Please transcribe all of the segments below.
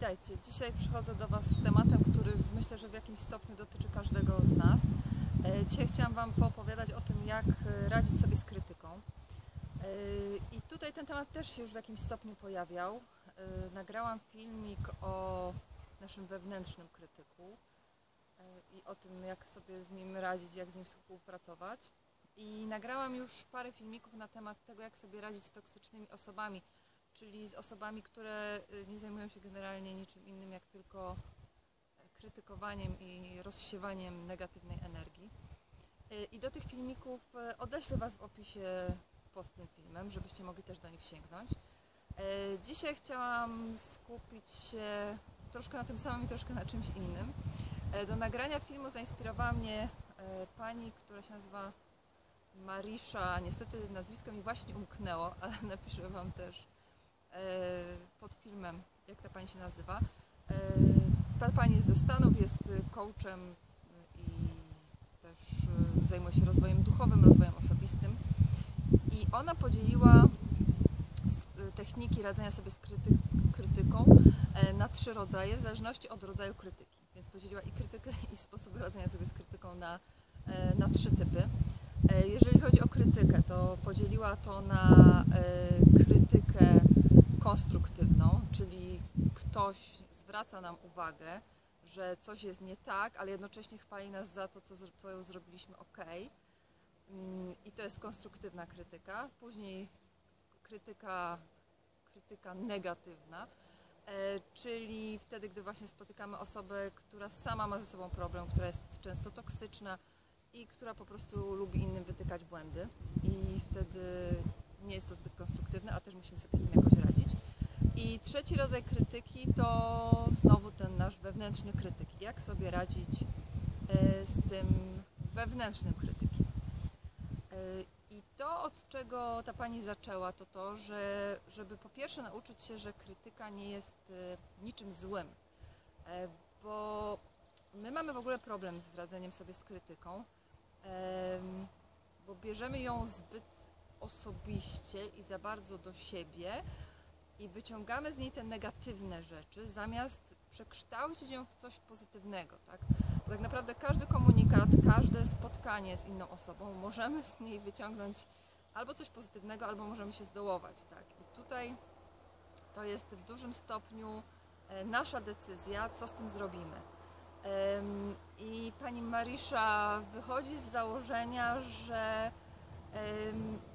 Witajcie. Dzisiaj przychodzę do Was z tematem, który myślę, że w jakimś stopniu dotyczy każdego z nas. E, Dzisiaj chciałam Wam poopowiadać o tym, jak e, radzić sobie z krytyką. E, I tutaj ten temat też się już w jakimś stopniu pojawiał. Nagrałam filmik o naszym wewnętrznym krytyku i o tym, jak sobie z nim radzić, jak z nim współpracować. I nagrałam już parę filmików na temat tego, jak sobie radzić z toksycznymi osobami, czyli z osobami, które y, nie zajmują się generalnie niczym innym, jak tylko krytykowaniem i rozsiewaniem negatywnej energii. Y, I do tych filmików y, odeślę Was w opisie pod tym filmem, żebyście mogli też do nich sięgnąć. Dzisiaj chciałam skupić się troszkę na tym samym i troszkę na czymś innym. Do nagrania filmu zainspirowała mnie pani, która się nazywa Marisza. Niestety nazwisko mi właśnie umknęło, ale napiszę Wam też e, pod filmem, jak ta pani się nazywa. E, Ta pani jest ze Stanów, jest e, coachem e, i też e, zajmuje się rozwojem duchowym, rozwojem osobistym. I ona podzieliła e, techniki radzenia sobie z kryty- krytyką e, na trzy rodzaje, w zależności od rodzaju krytyki. Więc podzieliła i krytykę, i sposoby radzenia sobie z krytyką na, e, na trzy typy. E, Jeżeli chodzi o krytykę, to podzieliła to na e, krytykę konstruktywną, czyli ktoś zwraca nam uwagę, że coś jest nie tak, ale jednocześnie chwali nas za to, co, co zrobiliśmy ok. Mm, I to jest konstruktywna krytyka. Później krytyka, krytyka negatywna, e, czyli wtedy, gdy właśnie spotykamy osobę, która sama ma ze sobą problem, która jest często toksyczna, i która po prostu lubi innym wytykać błędy i wtedy nie jest to zbyt konstruktywne, a też musimy sobie z tym jakoś radzić. I trzeci rodzaj krytyki to znowu ten nasz wewnętrzny krytyk. Jak sobie radzić e, z tym wewnętrznym krytykiem. E, I to, od czego ta pani zaczęła, to to, że żeby po pierwsze nauczyć się, że krytyka nie jest e, niczym złym, bo my mamy w ogóle problem z radzeniem sobie z krytyką, bo bierzemy ją zbyt osobiście i za bardzo do siebie i wyciągamy z niej te negatywne rzeczy, zamiast przekształcić ją w coś pozytywnego, tak? Bo tak naprawdę każdy komunikat, każde spotkanie z inną osobą możemy z niej wyciągnąć albo coś pozytywnego, albo możemy się zdołować, tak? I tutaj to jest w dużym stopniu e, nasza decyzja, co z tym zrobimy. I pani Marisza wychodzi z założenia, że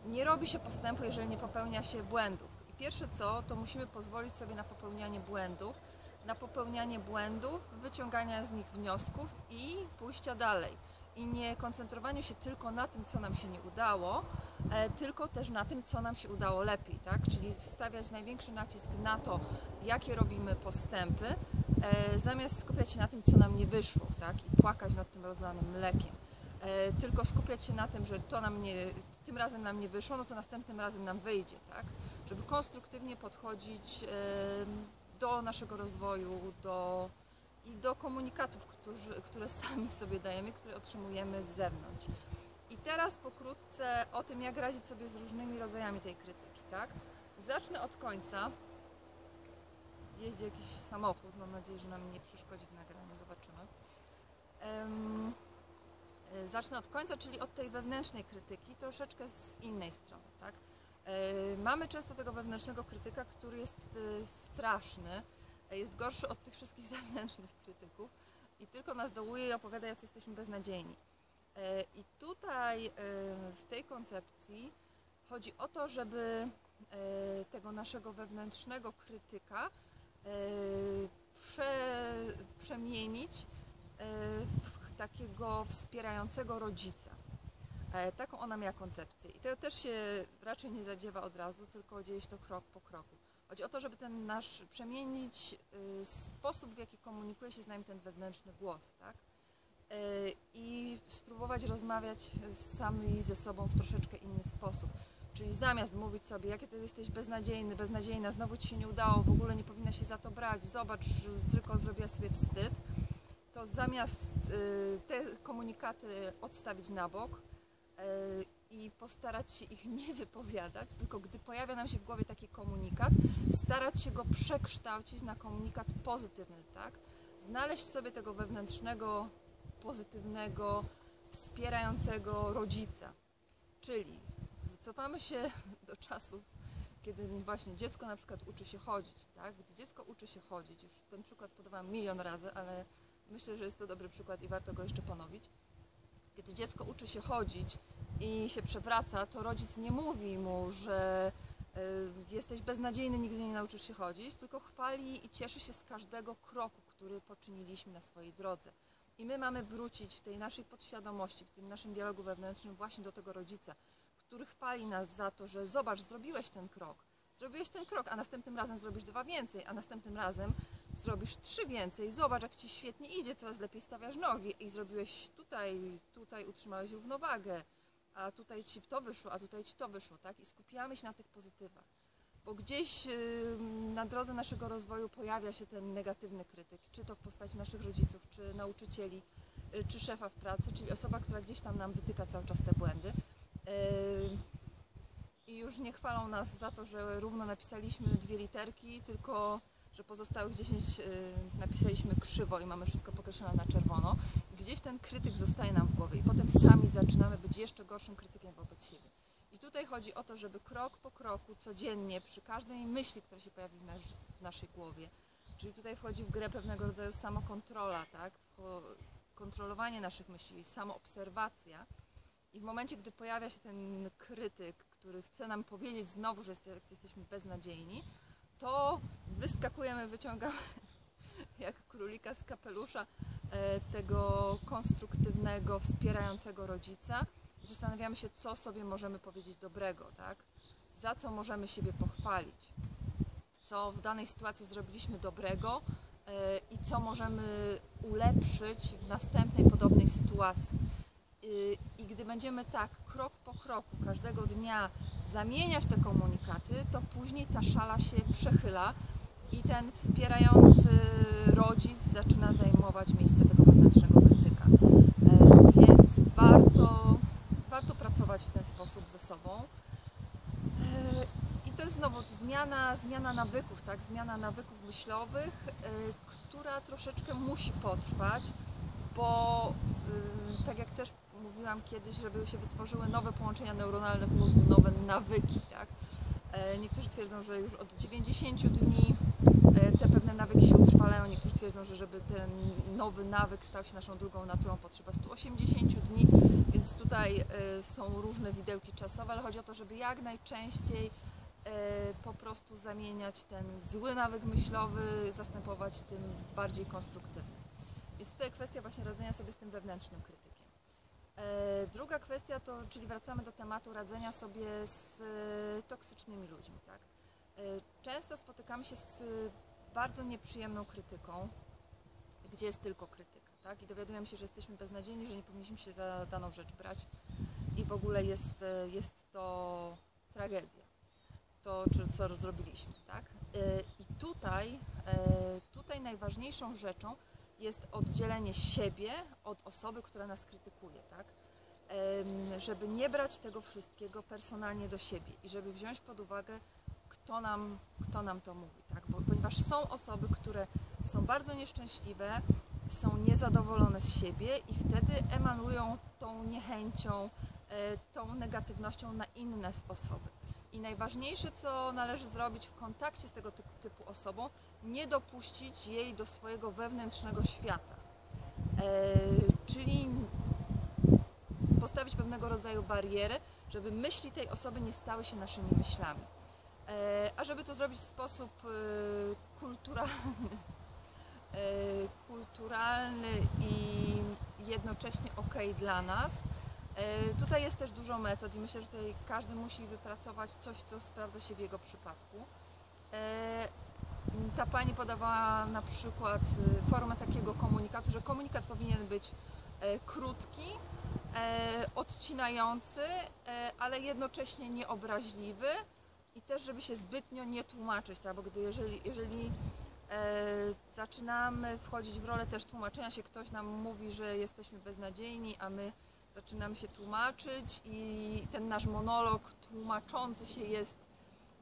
nie robi się postępu, jeżeli nie popełnia się błędów. I pierwsze co, to musimy pozwolić sobie na popełnianie błędów, na popełnianie błędów, wyciągania z nich wniosków i pójścia dalej. I nie koncentrowaniu się tylko na tym, co nam się nie udało, e, tylko też na tym, co nam się udało lepiej, tak? Czyli stawiać największy nacisk na to, jakie robimy postępy, e, zamiast skupiać się na tym, co nam nie wyszło, tak? I płakać nad tym rozlanym mlekiem. E, tylko skupiać się na tym, że to nam nie, tym razem nam nie wyszło, no to następnym razem nam wyjdzie, tak? Żeby konstruktywnie podchodzić do naszego rozwoju, do, i do komunikatów, którzy, które sami sobie dajemy, które otrzymujemy z zewnątrz. I teraz pokrótce o tym, jak radzić sobie z różnymi rodzajami tej krytyki, tak? Zacznę od końca. Jeździ jakiś samochód, mam nadzieję, że nam nie przeszkodzi w nagraniu, zobaczymy. E, zacznę od końca, czyli od tej wewnętrznej krytyki, troszeczkę z innej strony, tak? E, Mamy często tego wewnętrznego krytyka, który jest e, straszny, e, jest gorszy od tych wszystkich zewnętrznych krytyków i tylko nas dołuje i opowiada, jacy jesteśmy beznadziejni. E, I tutaj e, w tej koncepcji chodzi o to, żeby e, tego naszego wewnętrznego krytyka e, prze, przemienić e, w takiego wspierającego rodzica. E, Taką ona miała koncepcję. I to też się raczej nie zadziewa od razu, tylko dzieje się to krok po kroku. Chodzi o to, żeby ten nasz przemienić y, sposób, w jaki komunikuje się z nami ten wewnętrzny głos, tak? E, I spróbować rozmawiać sami ze sobą w troszeczkę inny sposób. Czyli zamiast mówić sobie, jakie ty jesteś beznadziejny, beznadziejna, znowu ci się nie udało, w ogóle nie powinna się za to brać, zobacz, tylko zrobiłaś sobie wstyd, to zamiast y, te komunikaty odstawić na bok y, i postarać się ich nie wypowiadać, tylko gdy pojawia nam się w głowie taki komunikat, starać się go przekształcić na komunikat pozytywny, tak? Znaleźć sobie tego wewnętrznego, pozytywnego, wspierającego rodzica. Czyli cofamy się do czasów, kiedy właśnie dziecko na przykład uczy się chodzić, tak? Gdy dziecko uczy się chodzić, już ten przykład podawałam milion razy, ale myślę, że jest to dobry przykład i warto go jeszcze ponowić. Kiedy dziecko uczy się chodzić i się przewraca, to rodzic nie mówi mu, że y, jesteś beznadziejny, nigdy nie nauczysz się chodzić, tylko chwali i cieszy się z każdego kroku, który poczyniliśmy na swojej drodze. I my mamy wrócić w tej naszej podświadomości, w tym naszym dialogu wewnętrznym właśnie do tego rodzica, który chwali nas za to, że zobacz, zrobiłeś ten krok. Zrobiłeś ten krok, a następnym razem zrobisz dwa więcej, a następnym razem zrobisz trzy więcej. Zobacz, jak ci świetnie idzie, coraz lepiej stawiasz nogi i zrobiłeś tutaj, tutaj utrzymałeś równowagę, a tutaj ci to wyszło, a tutaj ci to wyszło, tak? I skupiamy się na tych pozytywach. Bo gdzieś na drodze naszego rozwoju pojawia się ten negatywny krytyk, czy to w postaci naszych rodziców, czy nauczycieli, yy, czy szefa w pracy, czyli osoba, która gdzieś tam nam wytyka cały czas te błędy. I już nie chwalą nas za to, że równo napisaliśmy dwie literki, tylko że pozostałych 10 yy, napisaliśmy krzywo i mamy wszystko pokreślone na czerwono. I gdzieś ten krytyk zostaje nam w głowie i potem sami zaczynamy być jeszcze gorszym krytykiem wobec siebie. I tutaj chodzi o to, żeby krok po kroku, codziennie, przy każdej myśli, która się pojawi w, nasz, w naszej głowie, czyli tutaj wchodzi w grę pewnego rodzaju samokontrola, tak? Kontrolowanie naszych myśli, samoobserwacja. I w momencie, gdy pojawia się ten krytyk, który chce nam powiedzieć znowu, że jest, jesteśmy beznadziejni, to wyciągamy jak królika z kapelusza e, tego konstruktywnego, wspierającego rodzica zastanawiamy się, co sobie możemy powiedzieć dobrego, tak? Za co możemy siebie pochwalić, co w danej sytuacji zrobiliśmy dobrego e, i co możemy ulepszyć w następnej podobnej sytuacji. I gdy będziemy tak krok po kroku każdego dnia zamieniać te komunikaty, to później ta szala się przechyla i ten wspierający rodzic zaczyna zajmować miejsce tego wewnętrznego krytyka. E, Więc warto, warto pracować w ten sposób ze sobą. E, I to jest znowu zmiana, zmiana nawyków, tak? Zmiana nawyków myślowych, e, która troszeczkę musi potrwać, bo tak jak też mówiłam kiedyś, żeby się wytworzyły nowe połączenia neuronalne w mózgu, nowe nawyki, tak? Niektórzy twierdzą, że już od 90 dni te pewne nawyki się utrwalają, niektórzy twierdzą, że żeby ten nowy nawyk stał się naszą drugą naturą potrzeba 180 dni, więc tutaj e, są różne widełki czasowe, ale chodzi o to, żeby jak najczęściej e, po prostu zamieniać ten zły nawyk myślowy, zastępować tym bardziej konstruktywnym. Jest tutaj kwestia właśnie radzenia sobie z tym wewnętrznym krytykiem. E, Druga kwestia to, czyli wracamy do tematu radzenia sobie z toksycznymi ludźmi. Tak? Często spotykamy się z bardzo nieprzyjemną krytyką, gdzie jest tylko krytyka. Tak? I dowiadujemy się, że jesteśmy beznadziejni, że nie powinniśmy się za daną rzecz brać i w ogóle jest, e, jest to tragedia. To, co zrobiliśmy. Tak? E, I tutaj, e, tutaj najważniejszą rzeczą jest oddzielenie siebie od osoby, która nas krytykuje, tak? Żeby nie brać tego wszystkiego personalnie do siebie i żeby wziąć pod uwagę, kto nam, kto nam to mówi, tak? Bo, ponieważ są osoby, które są bardzo nieszczęśliwe, są niezadowolone z siebie i wtedy emanują tą niechęcią, e, tą negatywnością na inne sposoby. I najważniejsze, co należy zrobić w kontakcie z tego typu, osobą, nie dopuścić jej do swojego wewnętrznego świata. E, czyli postawić pewnego rodzaju barierę, żeby myśli tej osoby nie stały się naszymi myślami. E, a żeby to zrobić w sposób e, kulturalny, e, kulturalny i jednocześnie ok dla nas, tutaj jest też dużo metod i myślę, że tutaj każdy musi wypracować coś, co sprawdza się w jego przypadku. Ta pani podawała na przykład formę takiego komunikatu, że komunikat powinien być krótki, odcinający, ale jednocześnie nieobraźliwy i też, żeby się zbytnio nie tłumaczyć, tak? bo gdy jeżeli, jeżeli e, zaczynamy wchodzić w rolę też tłumaczenia się, ktoś nam mówi, że jesteśmy beznadziejni, a my zaczynamy się tłumaczyć i ten nasz monolog tłumaczący się jest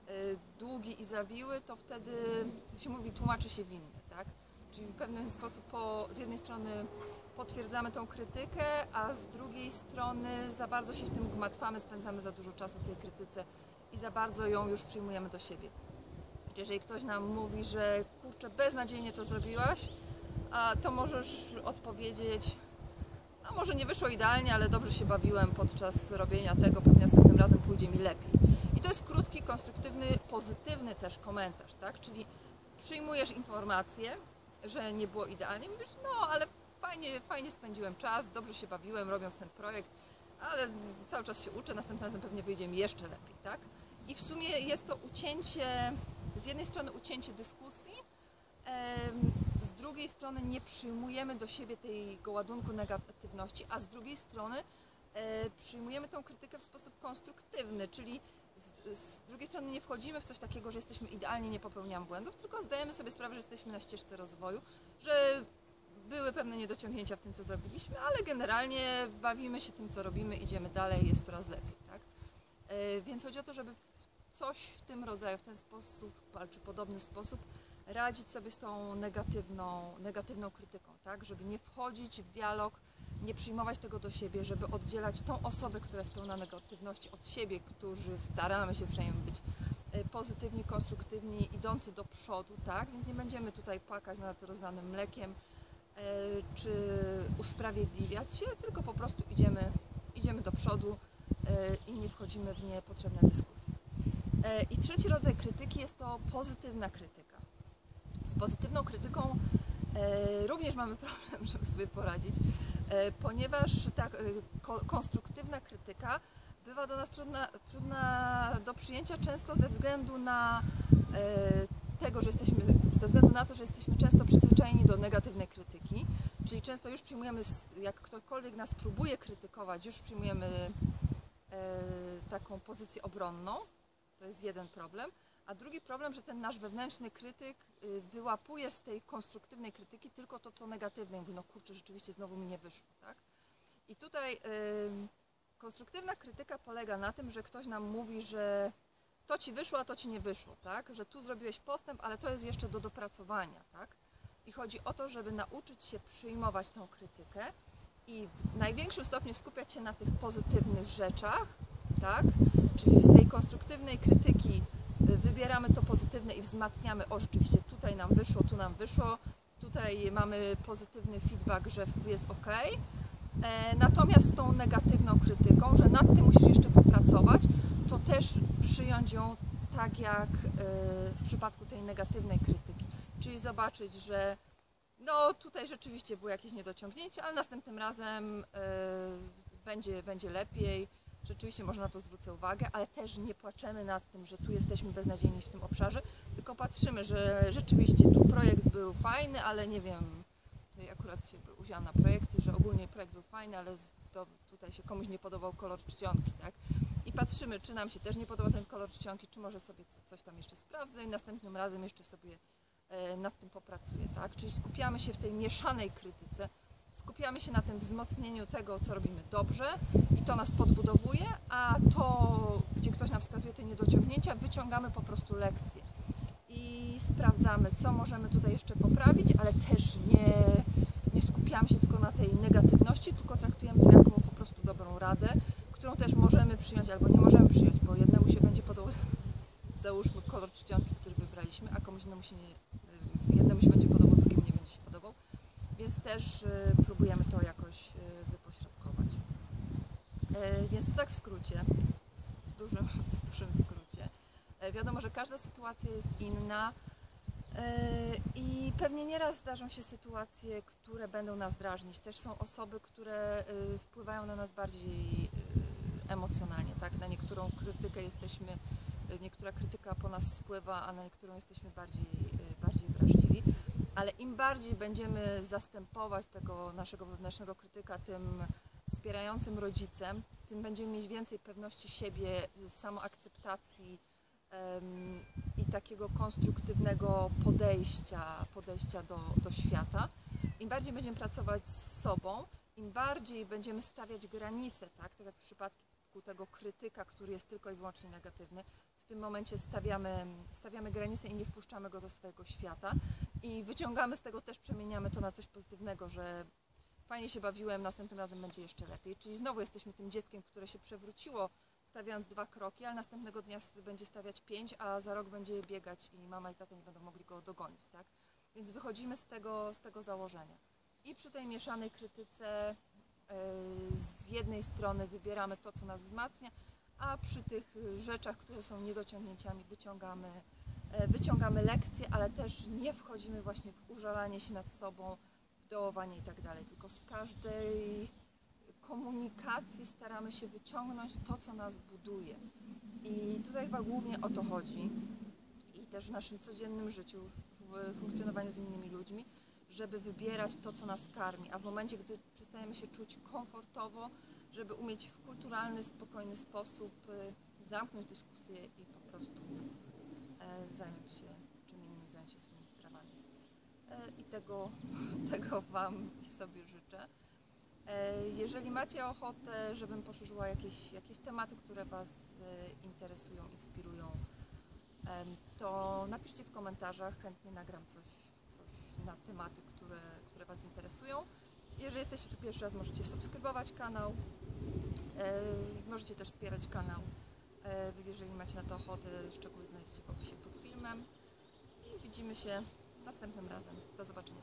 y, długi i zawiły, to wtedy się mówi tłumaczy się winny, tak? Czyli w pewien sposób po, z jednej strony potwierdzamy tą krytykę, a z drugiej strony za bardzo się w tym gmatwamy, spędzamy za dużo czasu w tej krytyce za bardzo ją już przyjmujemy do siebie. Jeżeli ktoś nam mówi, że kurczę, beznadziejnie to zrobiłaś, to możesz odpowiedzieć, no może nie wyszło idealnie, ale dobrze się bawiłem podczas robienia tego, pewnie następnym razem pójdzie mi lepiej. I to jest krótki, konstruktywny, pozytywny też komentarz, tak? Czyli przyjmujesz informację, że nie było idealnie, mówisz, no ale fajnie, fajnie spędziłem czas, dobrze się bawiłem robiąc ten projekt, ale cały czas się uczę, następnym razem pewnie wyjdzie mi jeszcze lepiej, tak? I w sumie jest to ucięcie, z jednej strony ucięcie dyskusji, z drugiej strony nie przyjmujemy do siebie tego ładunku negatywności, a z drugiej strony e, przyjmujemy tą krytykę w sposób konstruktywny, czyli z, drugiej strony nie wchodzimy w coś takiego, że jesteśmy idealni, nie popełniamy błędów, tylko zdajemy sobie sprawę, że jesteśmy na ścieżce rozwoju, że były pewne niedociągnięcia w tym, co zrobiliśmy, ale generalnie bawimy się tym, co robimy, idziemy dalej, jest coraz lepiej, tak? E, Więc chodzi o to, żeby coś w tym rodzaju, w ten sposób, czy podobny sposób radzić sobie z tą negatywną, negatywną krytyką, tak? Żeby nie wchodzić w dialog, nie przyjmować tego do siebie, żeby oddzielać tą osobę, która jest pełna negatywności od siebie, którzy staramy się przynajmniej być e, pozytywni, konstruktywni, idący do przodu, tak? Więc nie będziemy tutaj płakać nad rozlanym mlekiem, e, czy usprawiedliwiać się, tylko po prostu idziemy, idziemy do przodu e, i nie wchodzimy w niepotrzebne dyskusje. E, I trzeci rodzaj krytyki jest to pozytywna krytyka. Z pozytywną krytyką e, również mamy problem, żeby sobie poradzić, e, ponieważ ta ko- konstruktywna krytyka bywa do nas trudna, trudna do przyjęcia często ze względu na tego, że jesteśmy, ze względu na to, że jesteśmy często przyzwyczajeni do negatywnej krytyki, czyli często już przyjmujemy, jak ktokolwiek nas próbuje krytykować, już przyjmujemy taką pozycję obronną. To jest jeden problem. A drugi problem, że ten nasz wewnętrzny krytyk y, wyłapuje z tej konstruktywnej krytyki tylko to, co negatywne. I mówi, no kurczę, rzeczywiście znowu mi nie wyszło, tak? I tutaj konstruktywna krytyka polega na tym, że ktoś nam mówi, że to ci wyszło, a to ci nie wyszło, tak? Że tu zrobiłeś postęp, ale to jest jeszcze do dopracowania, tak? I chodzi o to, żeby nauczyć się przyjmować tą krytykę i w największym stopniu skupiać się na tych pozytywnych rzeczach, tak? Czyli z tej konstruktywnej krytyki y, wybieramy to pozytywne i wzmacniamy, o rzeczywiście tutaj nam wyszło, tu nam wyszło, tutaj mamy pozytywny feedback, że jest ok. E, natomiast z tą negatywną krytyką, że nad tym musisz jeszcze popracować, to też przyjąć ją tak jak e, w przypadku tej negatywnej krytyki. Czyli zobaczyć, że no tutaj rzeczywiście było jakieś niedociągnięcie, ale następnym razem e, będzie, będzie lepiej. Rzeczywiście może na to zwrócę uwagę, ale też nie płaczemy nad tym, że tu jesteśmy beznadziejni w tym obszarze, tylko patrzymy, że rzeczywiście tu projekt był fajny, ale nie wiem, tutaj akurat się uzięłam na projekcie, że ogólnie projekt był fajny, ale tutaj się komuś nie podobał kolor czcionki, tak? I patrzymy, czy nam się też nie podoba ten kolor czcionki, czy może sobie co- coś tam jeszcze sprawdzę i następnym razem jeszcze sobie e, nad tym popracuję, tak? Czyli skupiamy się w tej mieszanej krytyce, skupiamy się na tym wzmocnieniu tego, co robimy dobrze i to nas podbudowuje, a to, gdzie ktoś nam wskazuje te niedociągnięcia, wyciągamy po prostu lekcje i sprawdzamy, co możemy tutaj jeszcze poprawić, ale też nie, nie skupiamy się tylko na tej negatywności, tylko traktujemy to jako po prostu dobrą radę, którą też możemy przyjąć albo nie możemy przyjąć, bo jednemu się będzie podobał, załóżmy kolor czcionki, który wybraliśmy, a komuś innemu się nie, jednemu się będzie podobał, drugiemu nie będzie się podobał, więc też y, próbujemy to jakoś y, wypośrodkować. E, Więc to tak w skrócie, w dużym, w dużym skrócie. E, Wiadomo, że każda sytuacja jest inna e, i pewnie nieraz zdarzą się sytuacje, które będą nas drażnić. Też są osoby, które e, wpływają na nas bardziej emocjonalnie, tak? Na niektórą krytykę jesteśmy, niektóra krytyka po nas spływa, a na niektórą jesteśmy bardziej, bardziej wrażliwi. Ale im bardziej będziemy zastępować tego naszego wewnętrznego krytyka tym wspierającym rodzicem, tym będziemy mieć więcej pewności siebie, samoakceptacji em, i takiego konstruktywnego podejścia, podejścia do, do świata. Im bardziej będziemy pracować z sobą, im bardziej będziemy stawiać granice, tak, tak jak w przypadku tego krytyka, który jest tylko i wyłącznie negatywny, w tym momencie stawiamy, stawiamy granice i nie wpuszczamy go do swojego świata i wyciągamy z tego też, przemieniamy to na coś pozytywnego, że fajnie się bawiłem, następnym razem będzie jeszcze lepiej. Czyli znowu jesteśmy tym dzieckiem, które się przewróciło, stawiając dwa kroki, ale następnego dnia będzie stawiać pięć, a za rok będzie biegać i mama i tata nie będą mogli go dogonić, tak? Więc wychodzimy z tego, z tego założenia. I przy tej mieszanej krytyce yy, z jednej strony wybieramy to, co nas wzmacnia, a przy tych rzeczach, które są niedociągnięciami, wyciągamy, e, wyciągamy lekcje, ale też nie wchodzimy właśnie w użalanie się nad sobą, w dołowanie i tak dalej, tylko z każdej komunikacji staramy się wyciągnąć to, co nas buduje. I tutaj chyba głównie o to chodzi i też w naszym codziennym życiu, w funkcjonowaniu z innymi ludźmi, żeby wybierać to, co nas karmi, a w momencie, gdy przestajemy się czuć komfortowo, żeby umieć w kulturalny, spokojny sposób y, zamknąć dyskusję i po prostu e, zająć się czym innym, zająć się swoimi sprawami. E, I tego, tego Wam i sobie życzę. E, Jeżeli macie ochotę, żebym poszerzyła jakieś, jakieś tematy, które Was e, interesują, inspirują, to napiszcie w komentarzach, chętnie nagram coś, coś na tematy, które, które Was interesują. Jeżeli jesteście tu pierwszy raz, możecie subskrybować kanał, możecie też wspierać kanał. Jeżeli macie na to ochotę, szczegóły znajdziecie w opisie pod filmem. I widzimy się następnym razem. Do zobaczenia.